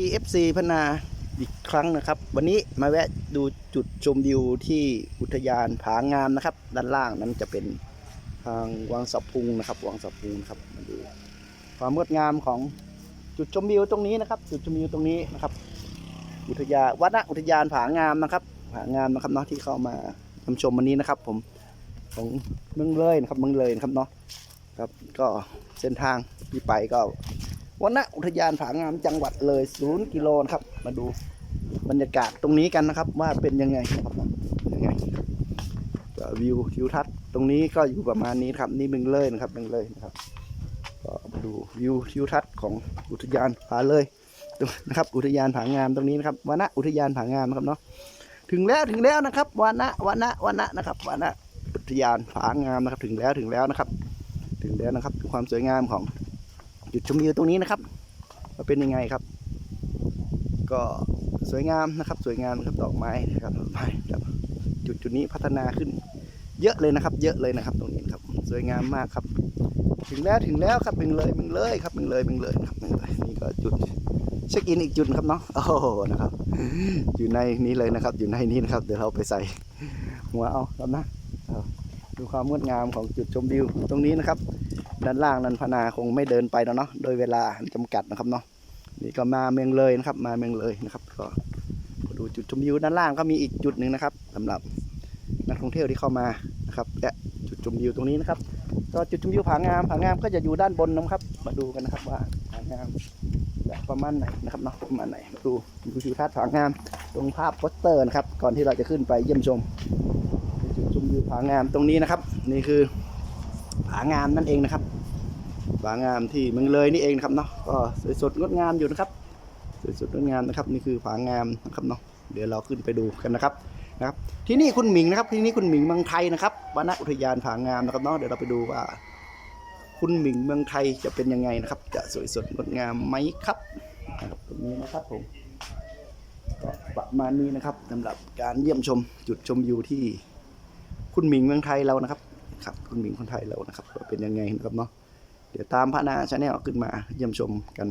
EFC พนาอีกครั้งนะครับ วันนี้มาแวะดูจุดชมวิวที่อุทยานผางามนะครับ ด้านล่างนั้นจะเป็นทางวังสะพุงนะครับวังสะพุงครับมาดูความงดงามของจุดชมวิวตรงนี้นะครับ จุดชมวิวตรงนี้นะครับ อุทยานวัดอุทยานผางามนะครับผางามนะครับเนาะที่เข้ามาชมชมวันนี้นะครับ ผมของเมืองเลยนะครับเมืองเลยนะครับเนาะครับก็เส้นทางที่ไปก็ วันณอุทยานผางามจังหวัดเลยศูนย์กิโลนะครับ มาดูบรรยากาศตรงนี้กันนะครับ ว่าเป็นยังไงนะครับยังไงวิวทิวทัศน์ตรงนี้ก็อยู่ประมาณนี้ครับนี่เมืองเลยนะครับเมืองเลยนะครับก็มาดูวิวทิวทัศน์ของอุทยานผาเลยนะครับ อุทยานผางามตรงนี้นะครับวันณอุทยานผางามนะครับเนาะถึงแล้วถึงแล้วนะครับวันณวันณวันณนะครับวันณอุทยานผางามนะครับ ถึงแล้วถึงแล้วนะครับ ถึงแล้วนะครับความสวยงามของ จุดชมวิวตรงนี้นะครับว่าเป็นยังไงครับ ก็สวยงามนะครับ สวยงามครับดอกไม้นะครับดอกไม้ครับจุดจุดนี้พัฒนาขึ้น เยอะเลยนะครับ เยอะเลยนะครับ ตรงนี้ครับ สวยงามมากครับ ถึงแล้วถึงแล้วครับมึงเลยมึงเลยครับมึงเลยมึงเลยครับมึงเลยนี่ก็จุดเช็คอินอีกจุดครับเนาะโอ้โหนะครับ อยู่ในนี้เลยนะครับ อยู่ในนี้นะครับ เดี๋ยวเราไปใส่หัวเอาครับนะดูความงดงามของจุดชมวิวตรงนี้นะครับ ด้านล่างนั้นพนาคงไม่เดินไปแล้วเนาะโดยเวลาจำกัดนะครับเนาะนี่ก็มาเมืองเลยนะครับ มาเมืองเลยนะครับก็ดูจุดชมวิวด้านล่างก็มีอีกจุดหนึ่งนะครับสำหรับนักท่องเที่ยวที่เข้ามานะครับและจุดชมวิวตรงนี้นะครับ ก็จุดชมวิวผางามผางามก็จะอยู่ด้านบนนะครับ มาดูกันนะครับว่าผางามจะประมาณไหนนะครับเนาะประมาณไหนมาดูดูทิวทัศน์ผางามตรงภาพโปสเตอร์นะครับ ก่อนที่เราจะขึ้นไปเยี่ยมชม จุดชมวิวผางามตรงนี้นะครับ นี่คือ ผางามนั่นเองนะครับผางามที่เมืองเลยนี่เองนะครับเนาะก็สวยสดงดงามอยู่นะครับสวยสดงดงามนะครับนี่คือผางามนะครับเนาะเดี๋ยวเราขึ้นไปดูกันนะครับนะครับ ที่นี่คุณหมิงนะครับ ที่นี่คุณหมิงเมืองไทยนะครับวนอุทยานผางามนะครับเนาะเดี๋ยวเราไปดูว่า คุณหมิงเมืองไทยจะเป็นยังไงนะครับ จะสวยสดงดงามไหมครับครับตรงนี้นะครับผมก็ประมาณนี้นะครับสำหรับการเยี่ยมชมจุดชมวิวที่คุณหมิงเมืองไทยเรานะครับ ครับคุณหมิงคนไทยเรานะครับว่าเป็นยังไงนะครับเนาะเดี๋ยวตามพระนาชาแนลขึ้นมาเยี่ยมชมกัน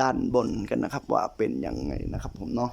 ด้านบนกันนะครับ ว่าเป็นยังไงนะครับผมเนาะ